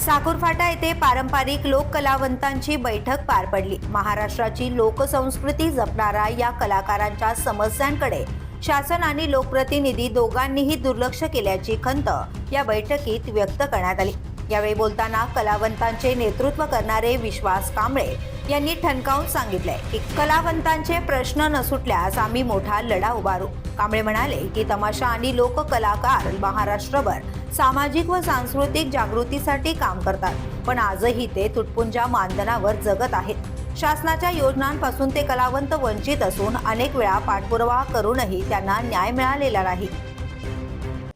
साखरफाटा येथे पारंपरिक लोककलावंतांची बैठक पार पडली. महाराष्ट्राची लोकसंस्कृती जपणारा या कलाकारांच्या समस्यांकडे शासन आणि लोकप्रतिनिधी दोघांनीही दुर्लक्ष केल्याची खंत या बैठकीत व्यक्त करण्यात आली. यावेळी बोलताना कलावंतांचे नेतृत्व करणारे विश्वास कांबळे यांनी ठणकावून सांगितले की कलावंतांचे प्रश्न न सुटल्यास आम्ही मोठा लढा उभारू. कांबळे म्हणाले की तमाशा आणि लोककलाकार महाराष्ट्रभर सामाजिक व सांस्कृतिक जागृतीसाठी काम करतात पण आजही ते तुटपुंजा मानधनावर जगत आहेत. शासनाच्या योजनांपासून ते कलावंत वंचित असून अनेक वेळा पाठपुरावा करूनही त्यांना न्याय मिळालेला नाही.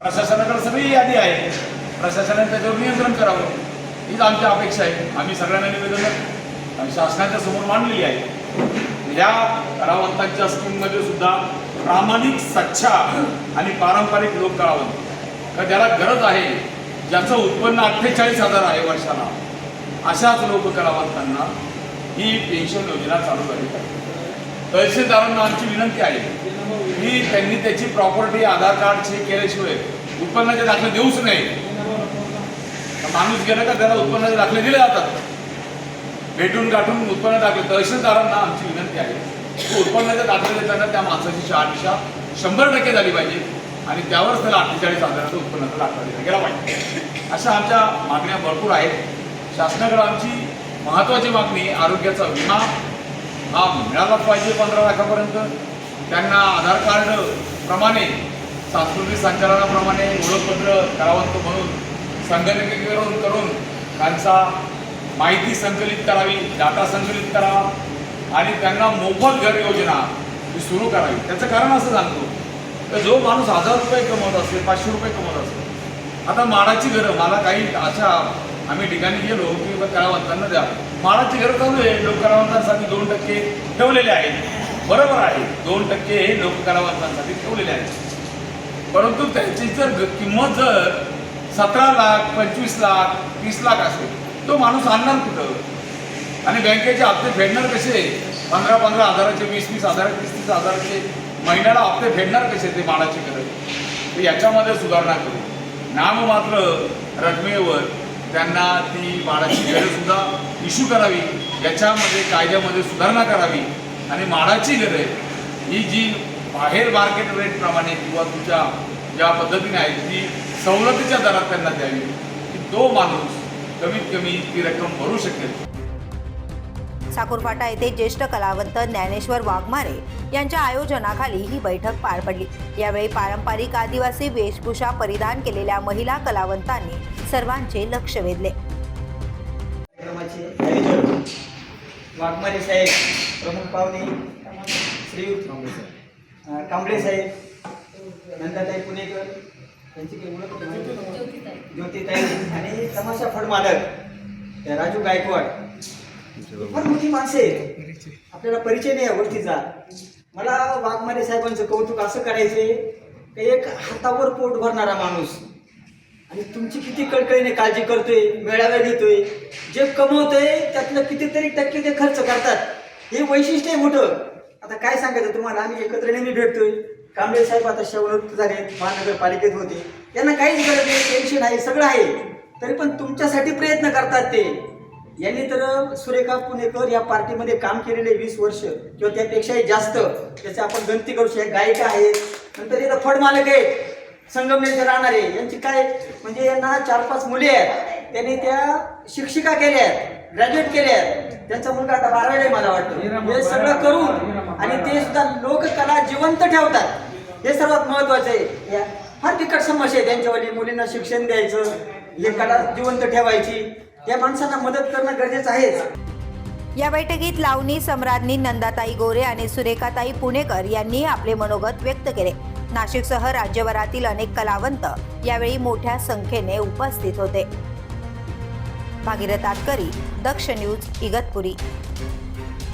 प्रशासनाकडे सगळी यादी आहे. प्रशासनाने त्याच्यावर नियंत्रण करावं. हीच आमची अपेक्षा आहे. आम्ही सगळ्यांना निवेदन शासनाच्या समोर मांडलेली आहे. या कलावंतांच्या स्कीममध्ये सुद्धा प्रामाणिक सच्चा आणि पारंपरिक लोक कलावंत का ज्याला गरज आहे ज्याचं उत्पन्न अठ्ठेचाळीस हजार आहे वर्षाला अशाच लोक कलावंतांना ही पेन्शन योजना चालू झाली पाहिजे तहसीलदारांना आमची विनंती आहे की त्यांनी त्याची प्रॉपर्टी आधार कार्ड चेक केल्याशिवाय उत्पन्नाचे दाखले देऊच नाही माणूस गेला का त्याला उत्पन्नाचे दाखले दिले जातात. भेटून गाठून उत्पन्न दाखले. तहसीलदारांना आमची विनंती आहे. की उत्पन्नाचे दाखले देताना त्या माणसाची शहानिशा शंभर टक्के झाली पाहिजे आणि त्यावरच त्याला अठ्ठेचाळीस हजाराचं उत्पन्नाचा दाखला दिला गेला पाहिजे. अशा आमच्या मागण्या भरपूर आहेत. शासनाकडे आमची महत्त्वाची मागणी आरोग्याचा विमा हा मिळालाच पाहिजे पंधरा लाखापर्यंत. त्यांना आधार कार्ड प्रमाणे सांस्कृतिक संचालनाप्रमाणे ओळखपत्र करावं म्हणून संगणकीकरण करून त्यांचा माहिती संकलित करावी डाटा संकलित करावा आणि त्यांना मोफत घर योजना ही सुरू करावी. त्याचं कारण असं सांगतो तर जो माणूस हजार रुपये कमवत असेल पाचशे रुपये कमवत असेल आता माडाची घरं मला काही अशा आम्ही ठिकाणी गेलो की करावंतांना कलावंतांना द्या. माडाची घरं चालू आहे. लोक करावंतांसाठी दोन टक्के ठेवलेले आहेत. बरोबर आहे. दोन टक्के हे लोककलावंतांसाठी ठेवलेले आहेत. परंतु त्याची जर किंमत जर सतरा लाख पंचवीस लाख तीस लाख असेल. तो माणूस आणणार कुठं? आणि बँकेचे हप्ते फेडणार कसे? पंधरा पंधरा हजाराचे वीस वीस हजार तीस तीस हजाराचे. महिन्याला हप्ते फेडणार कसे ते माडाची गरज? तर याच्यामध्ये सुधारणा करू. नाम मात्र रकमेवर त्यांना ती माडाची गरज इश्यू करावी. याच्यामध्ये कायद्यामध्ये सुधारणा करावी. आणि माडाची गरज ही जी बाहेर मार्केट रेटप्रमाणे किंवा तुमच्या ज्या पद्धतीने आहे ती सवलतीच्या दरात त्यांना द्यावी. की तो माणूस कमीत कमी ती रक्कम भरू शकेल. साखरफाटा येथे ज्येष्ठ कलावंत ज्ञानेश्वर वाघमारे यांच्या आयोजनाखाली ही बैठक पार पडली. यावेळी पारंपरिक आदिवासी वेशभूषा परिधान केलेल्या महिला कलावंतांनी सर्वांचे लक्ष वेधले. वाघमारे साहेब प्रमुख पाहुणे श्रीयुत अं, कांबळे साहेब नंदाताई पुणेकर त्यांची काही? ज्योतिताई. आणि तमाशा मालक. राजू गायकवाड. फार मोठी माणसे आपल्याला परिचय नाही या गोष्टीचा. मला वाघमारे साहेबांचं कौतुक असं करायचे की एक हातावर पोट भरणारा माणूस. आणि तुमची किती कळकळीने काळजी करतोय मेळाव्या घेतोय जे कमवतोय त्यातलं कितीतरी टक्के ते खर्च करतात. हे वैशिष्ट्य आहे मोठं. आता काय सांगायचं तुम्हाला? आम्ही एकत्र नेहमी भेटतोय. कांबळे साहेब आता शवनत झाले महानगरपालिकेत होते. यांना काहीच गरज नाही टेन्शन आहे सगळं आहे. तरी पण तुमच्यासाठी प्रयत्न करतात ते. यांनी तर सुरेखा पुणेकर या पार्टीमध्ये काम केलेले वीस वर्ष किंवा त्यापेक्षाही जास्त त्याचे आपण गणती करू शकतो. गायिका आहेत. नंतर इथं फड मालक आहेत. संगमनेरचे राहणारे. यांची काय म्हणजे यांना चार पाच मुली आहेत. त्यांनी त्या शिक्षिका केल्या आहेत ग्रॅज्युएट केल्या आहेत. त्यांचा मुलगा आता बारावीला मला वाटतं. हे सगळं करून आणि ते सुद्धा लोककला जिवंत ठेवतात. हे सर्वात महत्वाचं आहे. या- फार तिकट समस्या आहे त्यांच्यावाली मुलींना शिक्षण द्यायचं हे कला जिवंत ठेवायची. या माणसांना मदत करणं गरजेचं आहेच. या बैठकीत लावणी सम्राज्ञी नंदाताई गोरे आणि सुरेखाताई पुणेकर यांनी आपले मनोगत व्यक्त केले. नाशिकसह राज्यभरातील अनेक कलावंत यावेळी मोठ्या संख्येने उपस्थित होते. भागीरथ आटकरी दक्ष न्यूज इगतपुरी.